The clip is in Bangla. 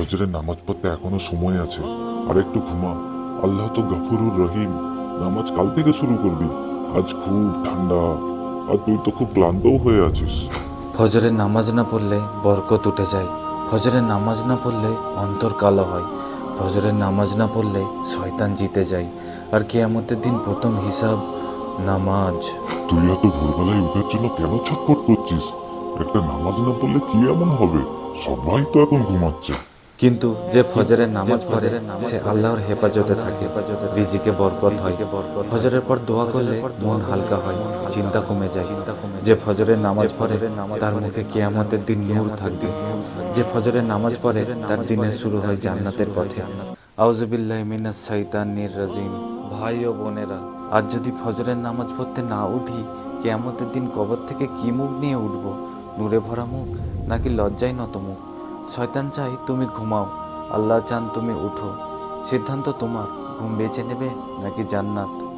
ফজরের নামাজ পড়তে এখনও সময় আছে। আর একটু ঘুমা। আল্লাহ তো গফুরুর রহিম। নামাজ কাল থেকে শুরু করবি। আজ খুব ঠান্ডা। আর তুই তো খুব ক্লান্তও হয়ে আছিস। ফজরের নামাজ না পড়লে বরকত উঠে যায়। ফজরের নামাজ না পড়লে অন্তর কালো হয়। ফজরের নামাজ না পড়লে শয়তান জিতে যায়। আর কেয়ামতের দিন প্রথম হিসাব নামাজ। তুই এত ভোরবেলায় উঠার জন্য কেন ছটফট করছিস? একটা নামাজ না পড়লে কি এমন হবে? সবাই তো এখন ঘুমাচ্ছে। কিন্তু যে ফজরের নামাজ পড়ে সে আল্লাহর হেফাজতে থাকে রিজিকে বরকত হয়। ফজরের পর দোয়া করলে মন হালকা হয় চিন্তা কমে যায়। যে ফজরের নামাজ পড়ে তার মুখে কিয়ামতের দিন নূর থাকবে। যে ফজরের নামাজ পড়ে তার দিনের শুরু হয় জান্নাতের পথে। আউজুবিল্লাহ মিনাস শাইতানির রাজিম। ভাই ও বোনেরা আজ যদি ফজরের নামাজ পড়তে না উঠি কিয়ামতের দিন কবর থেকে কি মুখ নিয়ে উঠব? নূরে ভরা মুখ নাকি লজ্জায় নত মুখ? শয়তান চাই তুমি ঘুমাও। আল্লাহ চান তুমি উঠো। সিদ্ধান্ত তোমার। ঘুম বেছে নেবে নাকি জান্নাত?